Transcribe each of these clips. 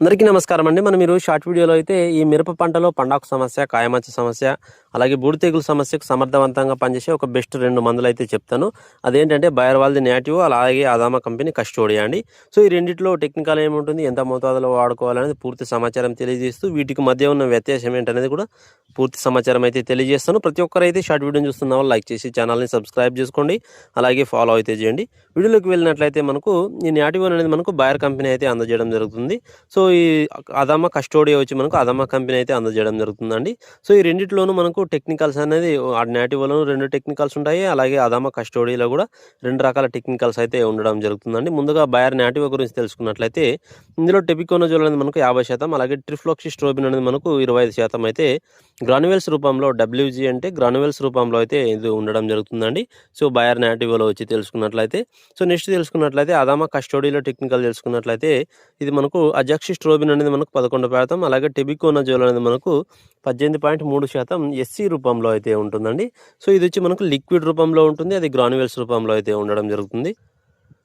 అందరికీ నమస్కారం అండి. మనం మీరు షార్ట్ వీడియోలో అయితే ఈ మిరప పంటలో పండాకు సమస్య కాయమచ్చ సమస్య అలాగే బూడితేగుల సమస్యకు సమర్థవంతంగా పనిచేసే ఒక బెస్ట్ రెండు మందులు అయితే చెప్తాను. అదేంటంటే బయర్వాల్ది నేటివ్ అలాగే అదామా కంపెనీ కస్టోడియా అండి. సో ఈ రెండిట్లో టెక్నికల్ ఏముంటుంది ఎంత మోతాదులో వాడుకోవాలనేది పూర్తి సమాచారం తెలియజేస్తూ వీటికి మధ్య ఉన్న వ్యత్యాసం ఏంటనేది కూడా పూర్తి సమాచారం అయితే తెలియజేస్తాను. ప్రతి ఒక్కరైతే షార్ట్ వీడియోని చూస్తున్న వాళ్ళు లైక్ చేసి ఛానల్ని సబ్స్క్రైబ్ చేసుకోండి. అలాగే ఫాలో అయితే చేయండి. వీడియోలోకి వెళ్ళినట్లయితే మనకు ఈ నాటివన్ అనేది మనకు బయర్ కంపెనీ అయితే అందజేయడం జరుగుతుంది. సో ఈ అదమ్మ కస్టోడియా వచ్చి మనకు అదమ్మ కంపెనీ అయితే అందజేయడం జరుగుతుందండి. సో ఈ రెండిట్లోనూ మనకు టెక్నికల్స్ అనేది ఆ నేటివ్లోనూ రెండు టెక్నికల్స్ ఉంటాయి. అలాగే అదమ్మ కస్టోడియాలో కూడా రెండు రకాల టెక్నికల్స్ అయితే ఉండడం జరుగుతుందండి. ముందుగా బయర్ నేటివ్ గురించి తెలుసుకున్నట్లయితే ఇందులో టెపికోనజోల్ అనేది మనకు యాభై శాతం అలాగే ట్రిఫ్లోక్సి స్ట్రోబిన్ అనేది మనకు ఇరవై ఐదు శాతం అయితే గ్రానువెల్స్ రూపంలో డబ్ల్యూజీ అంటే గ్రానువెల్స్ రూపంలో అయితే ఇది ఉండడం జరుగుతుందండి. సో బయర్ నేటివ్లో వచ్చి తెలుసుకున్నట్లయితే సో నెక్స్ట్ తెలుసుకున్నట్లయితే అదామా కస్టోడీలో టెక్నికల్ తెలుసుకున్నట్లయితే ఇది మనకు అజాక్షి స్ట్రోబిన్ అనేది మనకు పదకొండు శాతం అలాగే టెబికోనజోల్ అనేది మనకు పద్దెనిమిది పాయింట్ మూడు శాతం ఎస్సీ రూపంలో అయితే ఉంటుందండి. సో ఇది వచ్చి మనకు లిక్విడ్ రూపంలో ఉంటుంది అది గ్రానువెల్స్ రూపంలో అయితే ఉండడం జరుగుతుంది.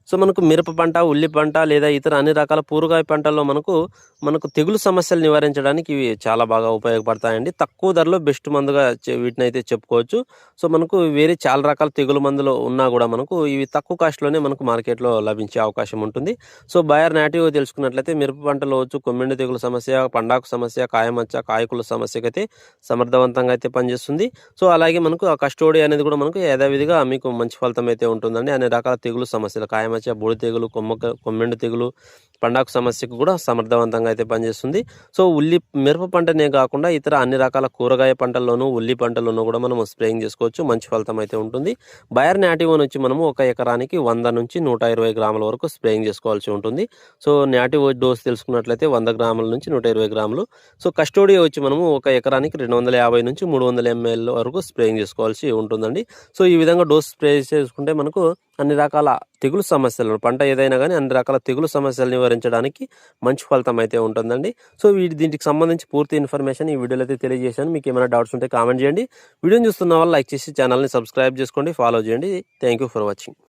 సో మనకు మిరప పంట ఉల్లి పంట లేదా ఇతర అన్ని రకాల కూరగాయ పంటల్లో మనకు మనకు తెగులు సమస్యలు నివారించడానికి ఇవి చాలా బాగా ఉపయోగపడతాయండి. తక్కువ ధరలో బెస్ట్ మందుగా వీటిని అయితే చెప్పుకోవచ్చు. సో మనకు వేరే చాలా రకాల తెగులు మందులు ఉన్నా కూడా మనకు ఇవి తక్కువ కాస్ట్లోనే మనకు మార్కెట్లో లభించే అవకాశం ఉంటుంది. సో బయర్ నాటివ్ తెలుసుకున్నట్లయితే మిరప పంటలో వచ్చు కొమ్మిండి తెగులు సమస్య పండాకు సమస్య కాయమచ్చ కాయకుల సమస్యకైతే సమర్థవంతంగా అయితే పనిచేస్తుంది. సో అలాగే మనకు ఆ కస్టోడి అనేది కూడా మనకు యథావిధిగా మీకు మంచి ఫలితం అయితే ఉంటుందండి. అన్ని రకాల తెగులు సమస్యలు సమస్య బూడి తెగులు కొమ్మక కొమ్మెండు తెగులు పండాకు సమస్యకు కూడా సమర్థవంతంగా అయితే పనిచేస్తుంది. సో ఉల్లి మిరప పంటనే కాకుండా ఇతర అన్ని రకాల కూరగాయ పంటల్లోనూ ఉల్లి పంటల్లోనూ కూడా మనం స్ప్రేయింగ్ చేసుకోవచ్చు. మంచి ఫలితం అయితే ఉంటుంది. బయర్ నాటివోన్ వచ్చి మనము ఒక ఎకరానికి వంద నుంచి నూట ఇరవై గ్రాముల వరకు స్ప్రేయింగ్ చేసుకోవాల్సి ఉంటుంది. సో నాటివో డోస్ తెలుసుకున్నట్లయితే వంద గ్రాముల నుంచి నూట ఇరవై గ్రాములు. సో కస్టోడియో వచ్చి మనము ఒక ఎకరానికి రెండు వందల యాభై నుంచి మూడు వందల ఎంఎల్ వరకు స్ప్రేయింగ్ చేసుకోవాల్సి ఉంటుందండి. సో ఈ విధంగా డోస్ స్ప్రే చేసుకుంటే మనకు అన్ని రకాల తెగులు సమస్యలను పంట ఏదైనా కానీ అన్ని రకాల తెగులు సమస్యలు నివారించడానికి మంచి ఫలితం అయితే ఉంటుందండి. సో వీటి దీనికి సంబంధించి పూర్తి ఇన్ఫర్మేషన్ ఈ వీడియోలో అయితే తెలియజేశాను. మీకు ఏమైనా డౌట్స్ ఉంటే కామెంట్ చేయండి. వీడియోని చూస్తున్న వాళ్ళు లైక్ చేసి ఛానల్ని సబ్స్క్రైబ్ చేసుకోండి ఫాలో చేయండి. Thank you for watching.